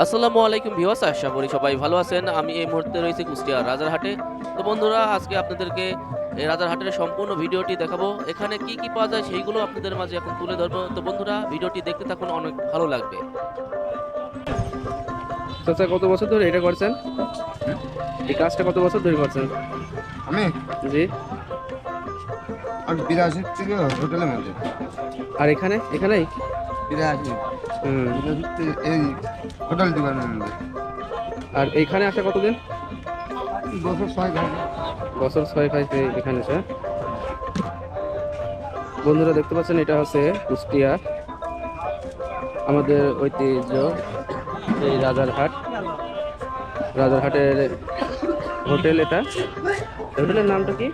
আসসালামু আলাইকুম ভিউয়ার্স আশা করি সবাই ভালো আছেন। আমি এই মুহূর্তে রয়েছি কুষ্টিয়া রাজারহাটে। তো বন্ধুরা আজকে আপনাদেরকে এই রাজারহাটের সম্পূর্ণ ভিডিওটি দেখাবো। এখানে কি কি পাওয়া যায় সেইগুলো আপনাদের মাঝে এখন তুলে ধরবো। তো বন্ধুরা ভিডিওটি দেখতে থাকুন অনেক ভালো লাগবে। চাচা কত বছর ধরে এটা করছেন? এই কাজটা কত বছর ধরে করছেন? আমি? জি। আমি বিরাশি থেকে হোটেলে ম্যানেজার আর এখানে? এখানেই? এই হোটেল আর এইখানে আসা কতদিন? বছর ছয় বছর ছয় এখানে এসে বন্ধুরা দেখতে পাচ্ছেন এটা হচ্ছে কুষ্টিয়া। আমাদের ঐতিহ্য এই রাজারহাট। রাজারহাটের হোটেল এটা। হোটেলের নামটা কি?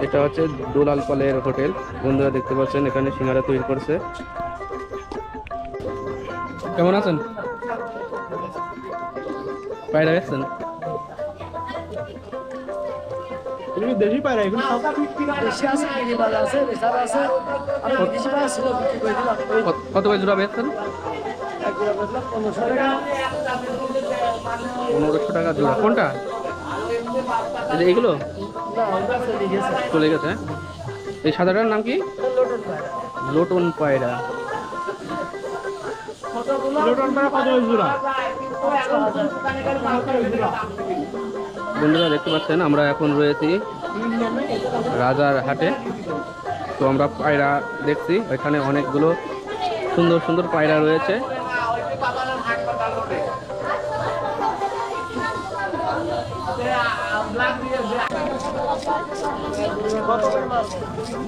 এটা হচ্ছে দুলাল পালের হোটেল। বন্ধুরা দেখতে পাচ্ছেন এখানে সিঙ্গারা তৈরি করছে। কেমন আছেন? পায়রা বেচছেন দেশি আছে মিনিমাল আছে রেসার আছে। আর বেশি মাছ ছিল বিক্রি করে দিলাম। কত- কত করে জোড়া বেচছেন? এক জোড়া বেচলাম পনেরোশো টাকা। পনেরোশো টাকা জোড়া। কোনটা? এইগুলো চলে গেছে হ্যাঁ? এই সাদাটার নাম কি? লোটন পায়রা। বন্ধুরা দেখতে পাচ্ছেন আমরা এখন রয়েছি রাজার হাটে। তো আমরা পায়রা দেখছি এখানে অনেকগুলো সুন্দর সুন্দর পায়রা রয়েছে।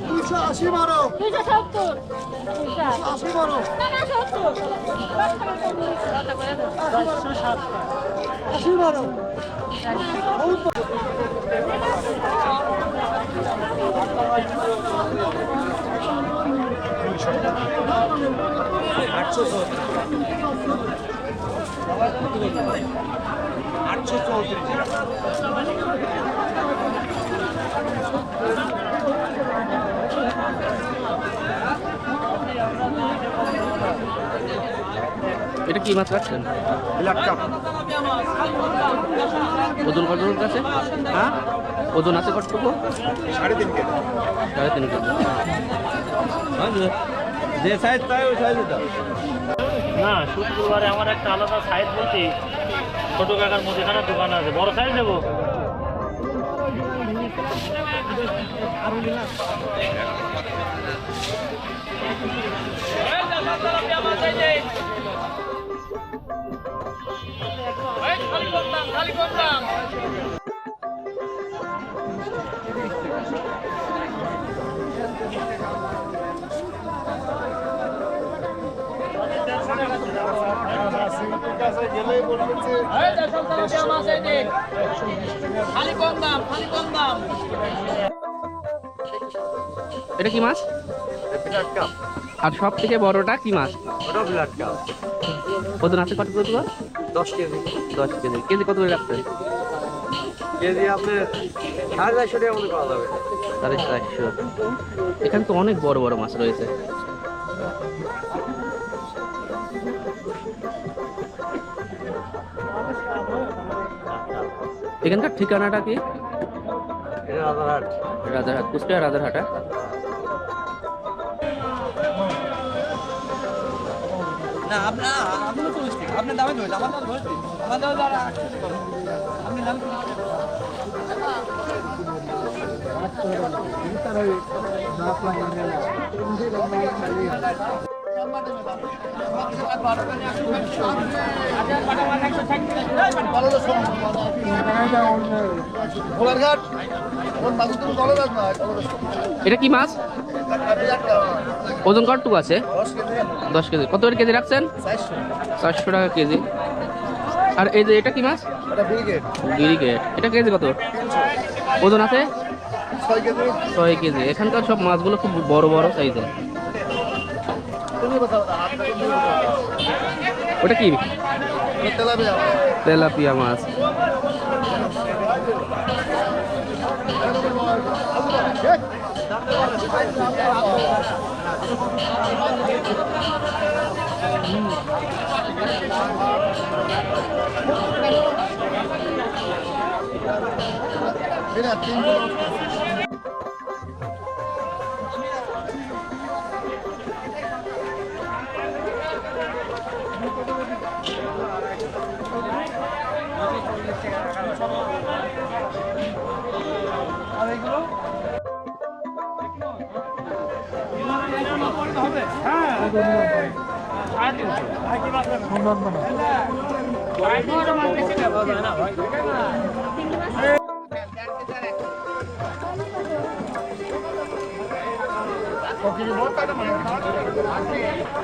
দুশো আশি বারো দুইশো সত্তর আশি বারো না সত্তর। এটা কি মাছ রাখছেন? ব্ল্যাক কাপ ওজন কত আছে? হ্যাঁ? ওজন আছে কতটুকু? সাড়ে তিন কেজি। সাড়ে তিন কেজি। যে সাইজ তাই ওই সাইজ দাও না শুক্রবারে আমার একটা আলাদা সাইজ বলতে ছোট কাকার মুদিখানা দোকান আছে। বড় সাইজ এটা কি মাছ? আর সব থেকে বড়টা কি মাছ? ওজন আছে কত করে দশ কেজি দশ কেজি। কেজি কত করে রাখছেন কেজি আপনার সাড়ে চারশো টাকা যাবে। এখানে তো অনেক বড় বড় মাছ রয়েছে। এখানকার ঠিকানাটা কি? রাজারহাট রাজারহাট কুষ্টিয়া রাজারহাট হ্যাঁ? না আপনার দামে আমার দাম আমার দাম দাঁড়া আপনি না এটা কি মাছ? ওজন কতটুকু আছে? দশ কেজি। কত করে কেজি রাখছেন? চারশো। টাকা কেজি। আর এই যে এটা কি মাছ? এটা ব্রিগেড। এটা কেজি কত? ওজন আছে? ছয় কেজি। এখানকার সব মাছগুলো খুব বড় বড় সাইজের। ওটা কি তেলাপিয়া তেলাপিয়া মাছ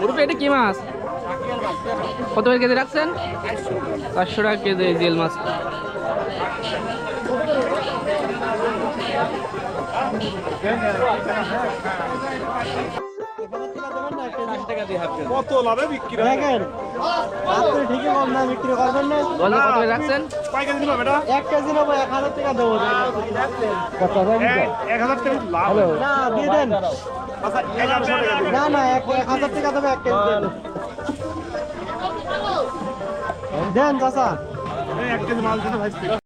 মুরব্বী এটা কি মাছ? কত করে কেজি রাখছেন? চারশো টাকা কেজি জিল মাছ। দেখেন আপনি ঠিকই কম দাম বিক্রি করবেন না। গলদা কত করে রাখছেন? এক কেজি নেব এক হাজার টাকা দেবো। না দিয়ে দেন। না না হাজার টাকা দেবো এক কেজি দেন। দেন চাচা।